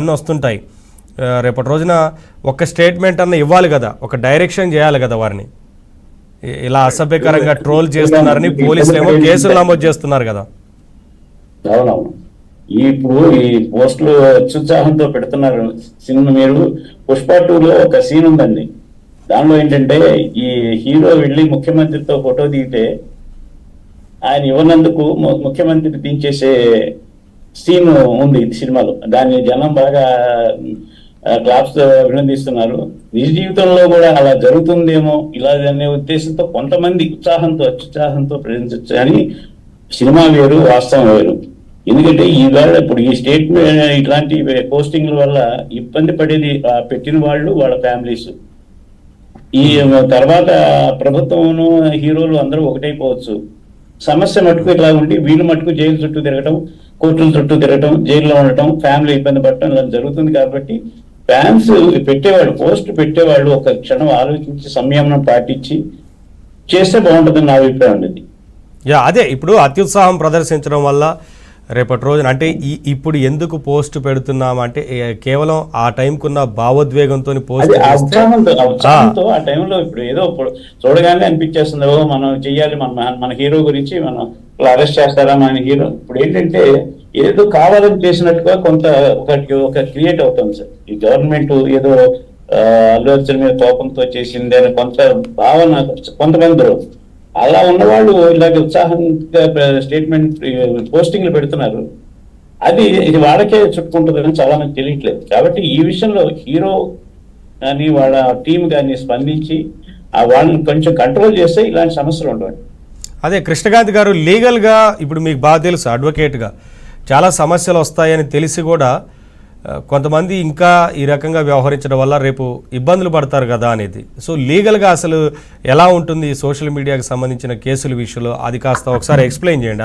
అన్నీ వస్తుంటాయి. రేపటి రోజున ఒక స్టేట్మెంట్ అన్న ఇవ్వాలి కదా ఒక డైరెక్షన్ చేయాలి కదా వారిని. ఇలా అసభ్యకరంగా ట్రోల్ చేస్తున్నారని పోలీసులు ఏమో కేసులు నమోదు చేస్తున్నారు కదా. అవునవును. ఈ ఇప్పుడు ఈ పోస్టులు అత్యుత్సాహంతో పెడుతున్నారు సినిమా మీరు. పుష్ప టూలో ఒక సీన్ ఉందండి. దానిలో ఏంటంటే ఈ హీరో వెళ్ళి ముఖ్యమంత్రితో ఫోటో దిగితే ఆయన ఇవ్వనందుకు ముఖ్యమంత్రిని ముఖ్యమంత్రి దించేసే సీన్ ఉంది సినిమాలో. దాన్ని జనం బాగా క్లాప్స్ అభినందిస్తున్నారు. నిజ జీవితంలో కూడా అలా జరుగుతుందేమో ఇలా అనే ఉద్దేశంతో కొంతమంది ఉత్సాహంతో అత్యుత్సాహంతో ప్రయత్నించవచ్చు కానీ సినిమా వేరు వాస్తవం వేరు. ఎందుకంటే ఈవేళ ఇప్పుడు ఈ స్టేట్ ఇట్లాంటి పోస్టింగ్ల వల్ల ఇబ్బంది పడేది పెట్టిన వాళ్ళు వాళ్ళ ఫ్యామిలీస్. ఈ తర్వాత ప్రభుత్వం హీరోలు అందరూ ఒకటైపోవచ్చు. సమస్య మటుకు ఇట్లా ఉండి వీళ్ళు మటుకు జైలు చుట్టూ తిరగటం కోర్టుల చుట్టూ తిరగటం జైల్లో ఉండటం ఫ్యామిలీ ఇబ్బంది పడటం ఇలా జరుగుతుంది కాబట్టి ఫ్యాన్స్ పెట్టేవాళ్ళు పోస్ట్ పెట్టేవాళ్ళు ఒక క్షణం ఆలోచించి సంయమనం పాటించి చేస్తే బాగుంటుందని నా అభిప్రాయం ఉండేది యా అదే ఇప్పుడు అత్యుత్సాహం ప్రదర్శించడం వల్ల రేపటి రోజున. అంటే ఈ ఇప్పుడు ఎందుకు పోస్ట్ పెడుతున్నాం అంటే కేవలం ఆ టైంకున్న భావోద్వేగంతో పోస్ట్ ఆ. టైంలో ఇప్పుడు ఏదో చూడగానే అనిపించేస్తుంది ఓ మనం చెయ్యాలి మన మన హీరో గురించి మనం అరెస్ట్ చేస్తారా మన హీరో? ఇప్పుడు ఏంటంటే ఏదో కావాలని చేసినట్టుగా కొంత ఒక ఒక క్రియేట్ అవుతుంది సార్. ఈ గవర్నమెంట్ ఏదో అల్లు అర్జున్ మీద కోపంతో చేసింది అని కొంత భావన కొంతమంది అలా ఉన్నవాళ్ళు ఇలాగ ఉత్సాహంగా స్టేట్మెంట్ పోస్టింగ్లు పెడుతున్నారు. అది ఇది వాళ్ళకే చుట్టుకుంటుందని చాలా మంది తెలియట్లేదు. కాబట్టి ఈ విషయంలో హీరో కానీ వాళ్ళ టీం కానీ స్పందించి ఆ వాళ్ళని కొంచెం కంట్రోల్ చేస్తే ఇలాంటి సమస్యలు ఉండవు. అదే కృష్ణకాంత్ గారు లీగల్గా ఇప్పుడు మీకు బాగా తెలుసు అడ్వకేట్గా చాలా సమస్యలు వస్తాయని తెలిసి కూడా కొంతమంది ఇంకా ఈ రకంగా వ్యవహరించడం వల్ల రేపు ఇబ్బందులు పడతారు కదా అనేది. సో లీగల్గా అసలు ఎలా ఉంటుంది సోషల్ మీడియాకి సంబంధించిన కేసుల విషయంలో? అది కాస్త ఒకసారి ఎక్స్ప్లెయిన్ చేయండి.